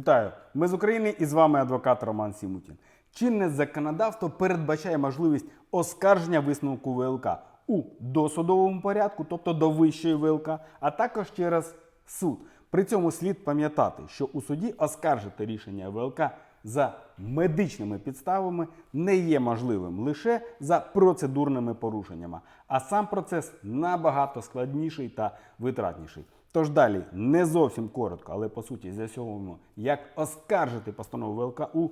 Вітаю! Ми з України і з вами адвокат Роман Сімутін. Чинне законодавство передбачає можливість оскарження висновку ВЛК у досудовому порядку, тобто до вищої ВЛК, а також через суд. При цьому слід пам'ятати, що у суді оскаржити рішення ВЛК за медичними підставами не є можливим лише за процедурними порушеннями, а сам процес набагато складніший та витратніший. Тож далі не зовсім коротко, але по суті з'ясовуємо, як оскаржити постанову ВЛК у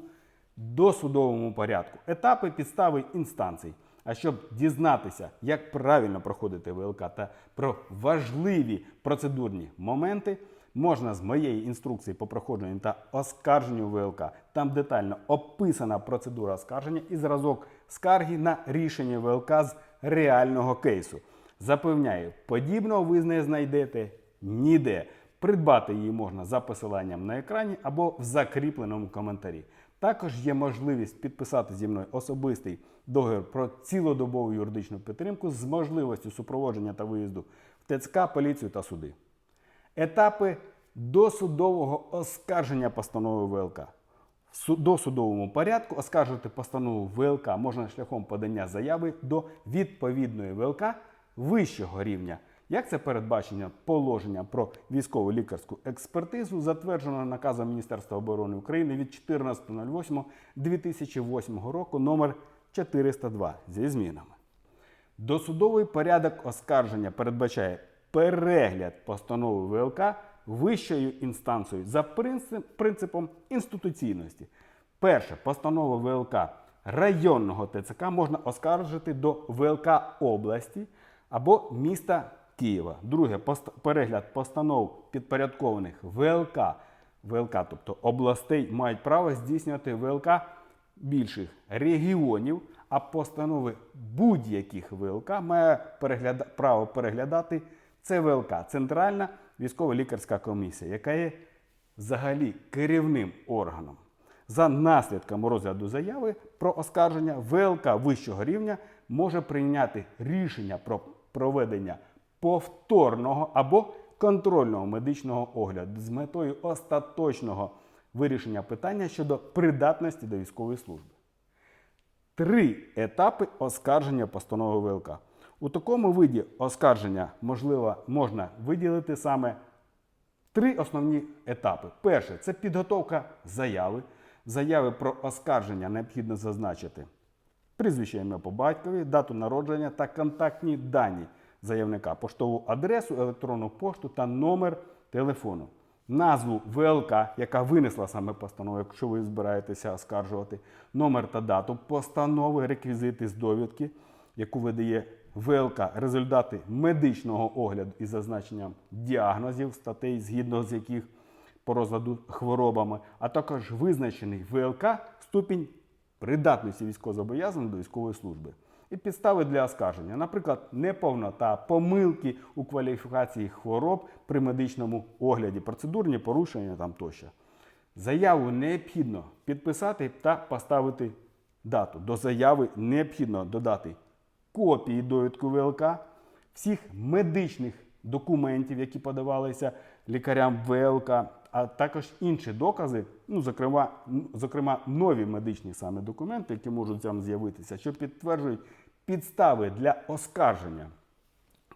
досудовому порядку, етапи, підстави інстанцій. А щоб дізнатися, як правильно проходити ВЛК та про важливі процедурні моменти, можна з моєї інструкції по проходженню та оскарженню ВЛК. Там детально описана процедура оскарження і зразок скарги на рішення ВЛК з реального кейсу. Запевняю, подібного ви не знайдете ніде. Придбати її можна за посиланням на екрані або в закріпленому коментарі. Також є можливість підписати зі мною особистий договір про цілодобову юридичну підтримку з можливістю супроводження та виїзду в ТЦК, поліцію та суди. Етапи досудового оскарження постанови ВЛК. В досудовому порядку оскаржити постанову ВЛК можна шляхом подання заяви до відповідної ВЛК вищого рівня. Як це передбачено положення про військово лікарську експертизу, затвердженого наказом Міністерства оборони України від 14.08.2008 року номер 402 зі змінами. Досудовий порядок оскарження передбачає перегляд постанови ВЛК вищою інстанцією за принципом інституційності. Перше, постанова ВЛК районного ТЦК можна оскаржити до ВЛК області або міста Києва. Друге, пост- перегляд постанов підпорядкованих ВЛК. ВЛК, тобто областей, мають право здійснювати ВЛК більших регіонів, а постанови будь-яких ВЛК має перегляда... право переглядати ЦВЛК Центральна військово-лікарська комісія, яка є взагалі керівним органом. За наслідками розгляду заяви про оскарження ВЛК вищого рівня може прийняти рішення про проведення повторного або контрольного медичного огляду з метою остаточного вирішення питання щодо придатності до військової служби. Три етапи оскарження постанови ВЛК. У такому виді оскарження можливо, можна виділити саме три основні етапи. Перше це підготовка заяви. Заяви про оскарження необхідно зазначити прізвище ім'я по батькові, дату народження та контактні дані заявника, поштову адресу, електронну пошту та номер телефону. Назву ВЛК, яка винесла саме постанову, якщо ви збираєтеся оскаржувати, номер та дату постанови, реквізити з довідки, яку видає ВЛК, результати медичного огляду із зазначенням діагнозів, статей, згідно з яких по розладу хворобами, а також визначений ВЛК ступінь придатності військовозобов'язаних до військової служби. І підстави для оскарження, наприклад, неповнота, помилки у кваліфікації хвороб при медичному огляді, процедурні порушення там тощо. Заяву необхідно підписати та поставити дату. До заяви необхідно додати копії довідку ВЛК, всіх медичних документів, які подавалися лікарям ВЛК, а також інші докази, ну, зокрема, зокрема нові медичні саме документи, які можуть там з'явитися, що підтверджують підстави для оскарження.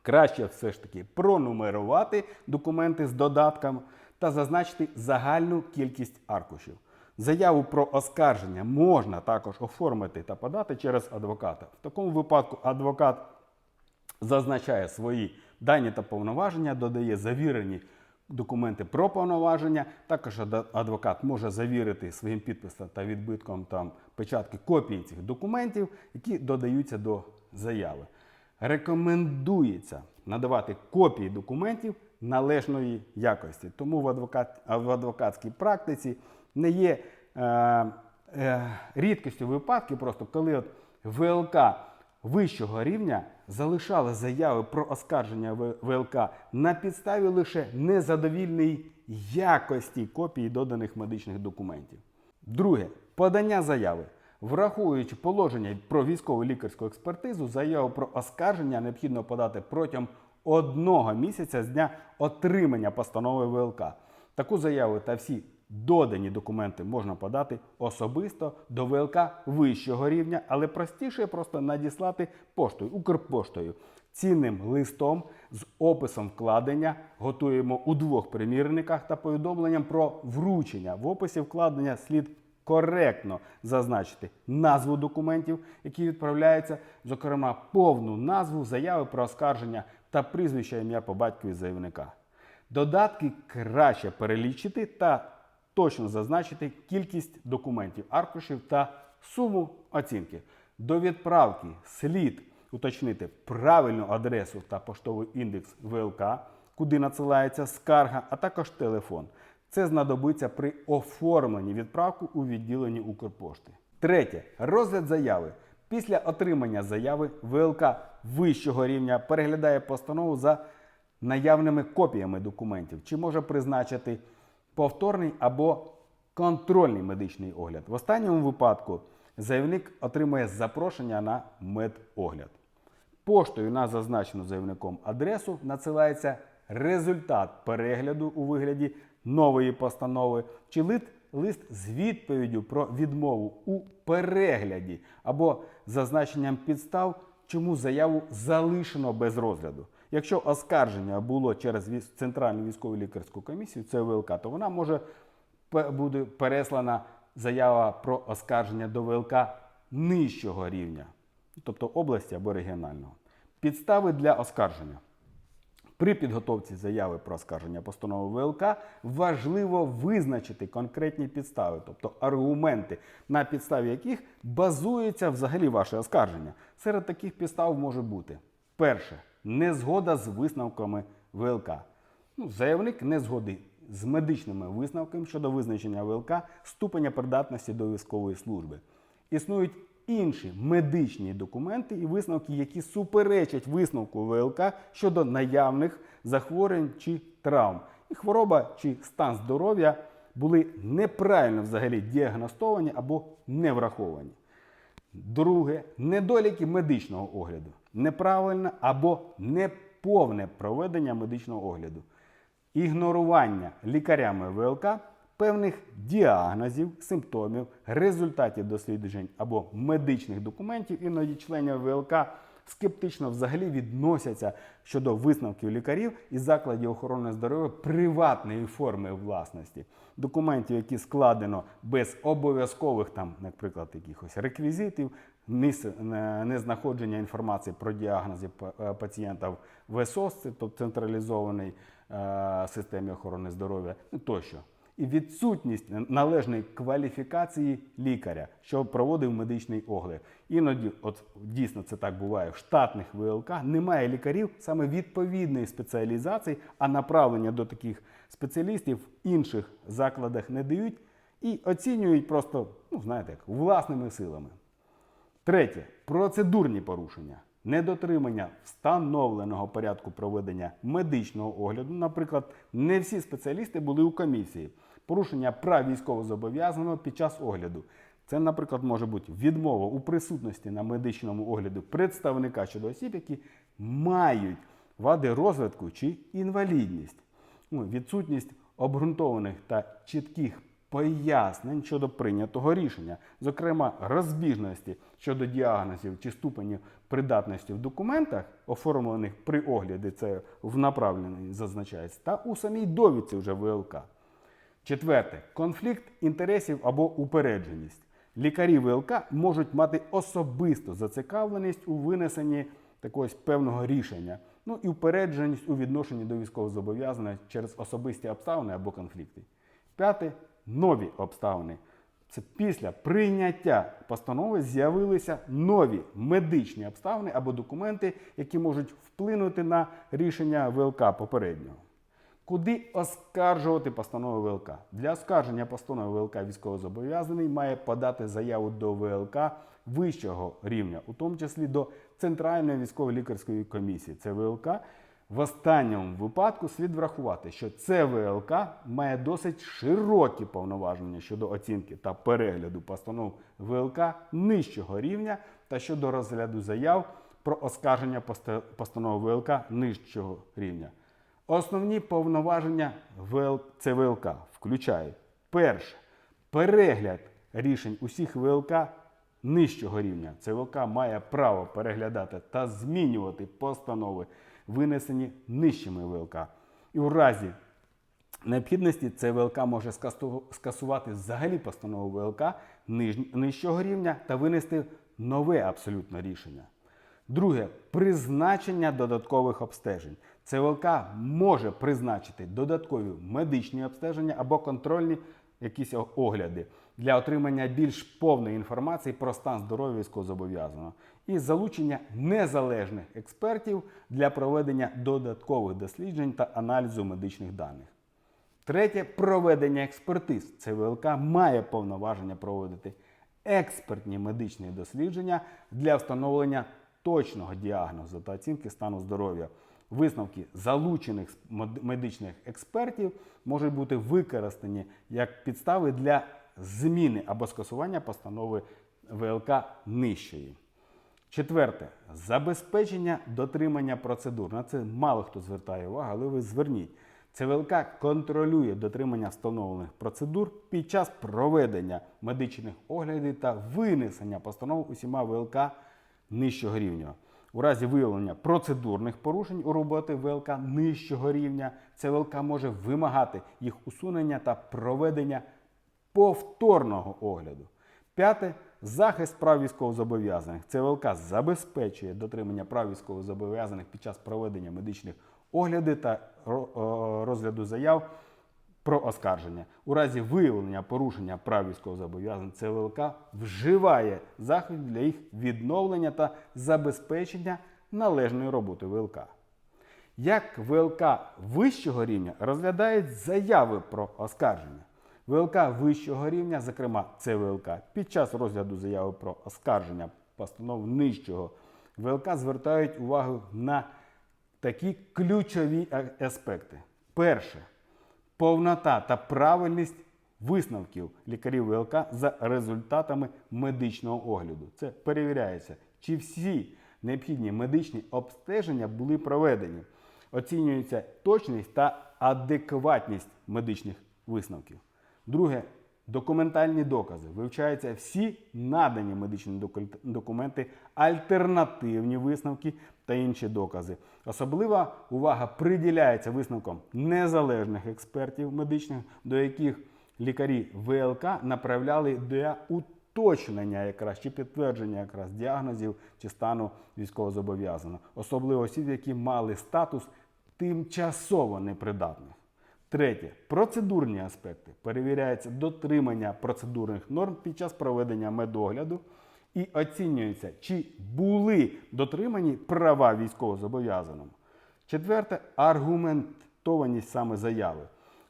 Краще все ж таки пронумерувати документи з додатком та зазначити загальну кількість аркушів. Заяву про оскарження можна також оформити та подати через адвоката. В такому випадку адвокат зазначає свої дані та повноваження, додає завірені документи про повноваження. Також адвокат може завірити своїм підписом та відбитком там печатки копії цих документів, які додаються до заяви. Рекомендується надавати копії документів належної якості. Тому в, адвокат, в адвокатській практиці не є е, е, рідкістю випадки, просто коли от ВЛК вищого рівня залишали заяви про оскарження ВЛК на підставі лише незадовільної якості копії доданих медичних документів. Друге, подання заяви. Враховуючи положення про військову лікарську експертизу, заяву про оскарження необхідно подати протягом одного місяця з дня отримання постанови ВЛК. Таку заяву та всі Додані документи можна подати особисто до ВЛК вищого рівня, але простіше просто надіслати поштою, Укрпоштою. Цінним листом з описом вкладення готуємо у двох примірниках та повідомленням про вручення. В описі вкладення слід коректно зазначити назву документів, які відправляються, зокрема повну назву заяви про оскарження та прізвище ім'я по батькові заявника. Додатки краще перелічити та точно зазначити кількість документів, аркушів та суму оцінки. До відправки слід уточнити правильну адресу та поштовий індекс ВЛК, куди надсилається скарга, а також телефон. Це знадобиться при оформленні відправки у відділенні Укрпошти. Третє. Розгляд заяви. Після отримання заяви ВЛК вищого рівня переглядає постанову за наявними копіями документів, чи може призначити повторний або контрольний медичний огляд. В останньому випадку заявник отримує запрошення на медогляд. Поштою на зазначену заявником адресу надсилається результат перегляду у вигляді нової постанови чи лист, лист з відповіддю про відмову у перегляді або зазначенням підстав, чому заяву залишено без розгляду. Якщо оскарження було через Центральну військову лікарську комісію, це ВЛК, то вона може буде переслана заява про оскарження до ВЛК нижчого рівня, тобто області або регіонального. Підстави для оскарження. При підготовці заяви про оскарження постанови ВЛК важливо визначити конкретні підстави, тобто аргументи, на підставі яких базується взагалі ваше оскарження. Серед таких підстав може бути перше незгода з висновками ВЛК. Ну, заявник не згодий з медичними висновками щодо визначення ВЛК ступеня придатності до військової служби. Існують інші медичні документи і висновки, які суперечать висновку ВЛК щодо наявних захворювань чи травм. І хвороба чи стан здоров'я були неправильно взагалі діагностовані або не враховані. Друге, недоліки медичного огляду. Неправильне або неповне проведення медичного огляду. Ігнорування лікарями ВЛК певних діагнозів, симптомів, результатів досліджень або медичних документів, іноді членів ВЛК скептично взагалі відносяться щодо висновків лікарів і закладів охорони здоров'я приватної форми власності, документів, які складено без обов'язкових там, наприклад, якихось реквізитів, незнаходження інформації про діагнози е, пацієнта в ЕСОС, тобто централізований е, системі охорони здоров'я ну, тощо. І відсутність належної кваліфікації лікаря, що проводив медичний огляд. Іноді, от дійсно це так буває, в штатних ВЛК немає лікарів саме відповідної спеціалізації, а направлення до таких спеціалістів в інших закладах не дають і оцінюють просто, ну знаєте, як власними силами. Третє процедурні порушення. Недотримання встановленого порядку проведення медичного огляду. Наприклад, не всі спеціалісти були у комісії. Порушення прав військовозобов'язаного під час огляду. Це, наприклад, може бути відмова у присутності на медичному огляду представника щодо осіб, які мають вади розвитку чи інвалідність. Ну, відсутність обґрунтованих та чітких пояснень щодо прийнятого рішення, зокрема розбіжності щодо діагнозів чи ступенів придатності в документах, оформлених при огляді, це в направленні зазначається, та у самій довідці вже ВЛК. Четверте конфлікт інтересів або упередженість. Лікарі ВЛК можуть мати особисту зацікавленість у винесенні такогось певного рішення, ну і упередженість у відношенні до військовозобов'язаних через особисті обставини або конфлікти. П'яте нові обставини. Це після прийняття постанови з'явилися нові медичні обставини або документи, які можуть вплинути на рішення ВЛК попереднього. Куди оскаржувати постанови ВЛК? Для оскарження постанови ВЛК військовозобов'язаний має подати заяву до ВЛК вищого рівня, у тому числі до Центральної військово-лікарської комісії. Це ВЛК. В останньому випадку слід врахувати, що це ВЛК має досить широкі повноваження щодо оцінки та перегляду постанов ВЛК нижчого рівня та щодо розгляду заяв про оскарження поста- постанови ВЛК нижчого рівня. Основні повноваження ЦВЛК включають Перше. Перегляд рішень усіх ВЛК нижчого рівня. ЦВЛК має право переглядати та змінювати постанови, винесені нижчими ВЛК. І у разі необхідності ЦВЛК може скасувати взагалі постанову ВЛК нижчого рівня та винести нове абсолютно рішення. Друге призначення додаткових обстежень. ЦВЛК може призначити додаткові медичні обстеження або контрольні якісь огляди для отримання більш повної інформації про стан здоров'я військовозобов'язаного і залучення незалежних експертів для проведення додаткових досліджень та аналізу медичних даних. Третє проведення експертиз. ЦВЛК має повноваження проводити експертні медичні дослідження для встановлення точного діагнозу та оцінки стану здоров'я. Висновки залучених мед- медичних експертів можуть бути використані як підстави для зміни або скасування постанови ВЛК нижчої. Четверте забезпечення дотримання процедур. На це мало хто звертає увагу, але ви зверніть. ЦВЛК контролює дотримання встановлених процедур під час проведення медичних оглядів та винесення постанов усіма ВЛК нижчого рівня. У разі виявлення процедурних порушень у роботи ВЛК нижчого рівня ЦВЛК може вимагати їх усунення та проведення повторного огляду. П'яте захист прав військовозобов'язаних. ЦВЛК забезпечує дотримання прав військовозобов'язаних під час проведення медичних оглядів та розгляду заяв про оскарження. У разі виявлення порушення прав військовозобов'язаних ЦВЛК вживає заходів для їх відновлення та забезпечення належної роботи ВЛК. Як ВЛК вищого рівня розглядають заяви про оскарження. ВЛК вищого рівня, зокрема ЦВЛК, під час розгляду заяви про оскарження постанов нижчого ВЛК звертають увагу на такі ключові аспекти. Перше повнота та правильність висновків лікарів ВЛК за результатами медичного огляду. Це перевіряється, чи всі необхідні медичні обстеження були проведені. Оцінюється точність та адекватність медичних висновків. Друге документальні докази. Вивчаються всі надані медичні документи, альтернативні висновки та інші докази. Особлива увага приділяється висновкам незалежних експертів медичних, до яких лікарі ВЛК направляли для уточнення якраз чи підтвердження якраз діагнозів чи стану військовозобов'язаного, особливо осіб, які мали статус тимчасово непридатних. Третє процедурні аспекти. Перевіряється дотримання процедурних норм під час проведення медогляду і оцінюється, чи були дотримані права військовозобов'язаному. Четверте аргументованість саме заяви.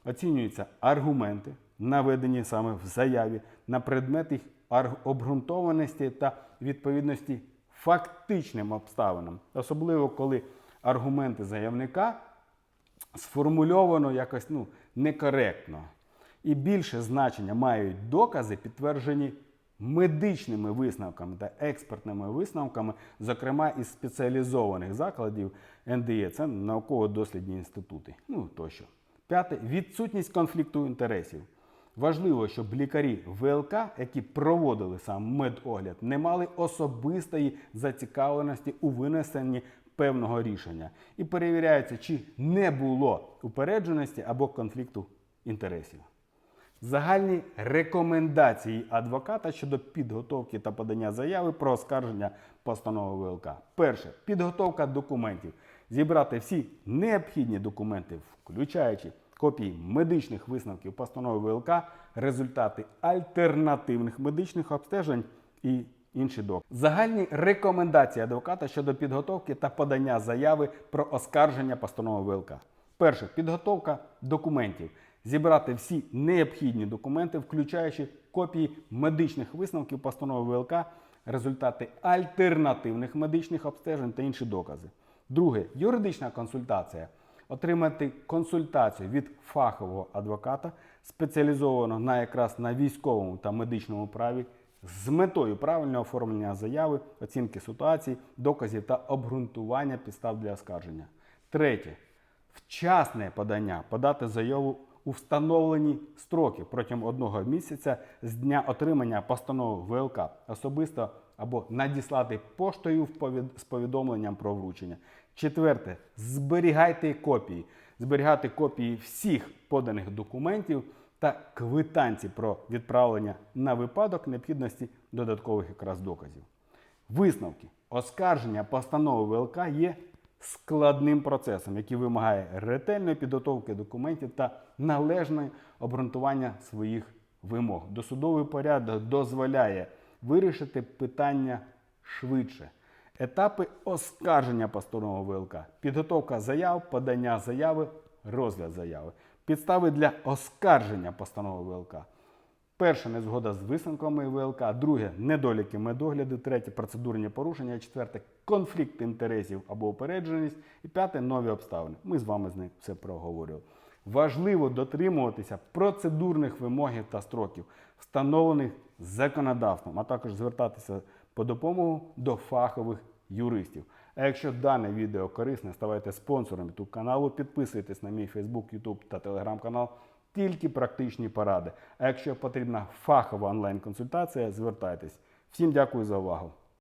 Оцінюються аргументи, наведені саме в заяві, на предмет їх обґрунтованості та відповідності фактичним обставинам, особливо коли аргументи заявника сформульовано якось ну, некоректно. І більше значення мають докази, підтверджені медичними висновками та експертними висновками, зокрема із спеціалізованих закладів НДЄ, це науково-дослідні інститути. Ну тощо. П'яте відсутність конфлікту інтересів. Важливо, щоб лікарі ВЛК, які проводили сам медогляд, не мали особистої зацікавленості у винесенні певного рішення і перевіряється, чи не було упередженості або конфлікту інтересів. Загальні рекомендації адвоката щодо підготовки та подання заяви про оскарження постанови ВЛК. Перше підготовка документів. Зібрати всі необхідні документи, включаючи копії медичних висновків постанови ВЛК, результати альтернативних медичних обстежень і інші докази. Загальні рекомендації адвоката щодо підготовки та подання заяви про оскарження постанови ВЛК. Перше підготовка документів. Зібрати всі необхідні документи, включаючи копії медичних висновків постанови ВЛК, результати альтернативних медичних обстежень та інші докази. Друге юридична консультація. Отримати консультацію від фахового адвоката, спеціалізованого на якраз на військовому та медичному праві, з метою правильного оформлення заяви, оцінки ситуації, доказів та обґрунтування підстав для оскарження. Третє вчасне подання, подати заяву у встановлені строки протягом одного місяця з дня отримання постанови ВЛК особисто або надіслати поштою з повідомленням про вручення. Четверте, зберігайте копії. Зберігати копії всіх поданих документів та квитанцій про відправлення на випадок необхідності додаткових якраз доказів. Висновки. Оскарження постанови ВЛК є складним процесом, який вимагає ретельної підготовки документів та належного обґрунтування своїх вимог. Досудовий порядок дозволяє вирішити питання швидше. Етапи оскарження постанови ВЛК, підготовка заяв, подання заяви, розгляд заяви, підстави для оскарження постанови ВЛК. Перше незгода з висновками ВЛК, друге недоліки медогляду, третє процедурні порушення, четверте конфлікт інтересів або упередженість, і п'яте нові обставини. Ми з вами з них все проговорювали. Важливо дотримуватися процедурних вимогів та строків, встановлених законодавством, а також звертатися по допомогу до фахових юристів. А якщо дане відео корисне, ставайте спонсором YouTube каналу, підписуйтесь на мій Facebook, YouTube та Telegram канал. Тільки практичні поради. А якщо потрібна фахова онлайн-консультація, звертайтесь. Всім дякую за увагу.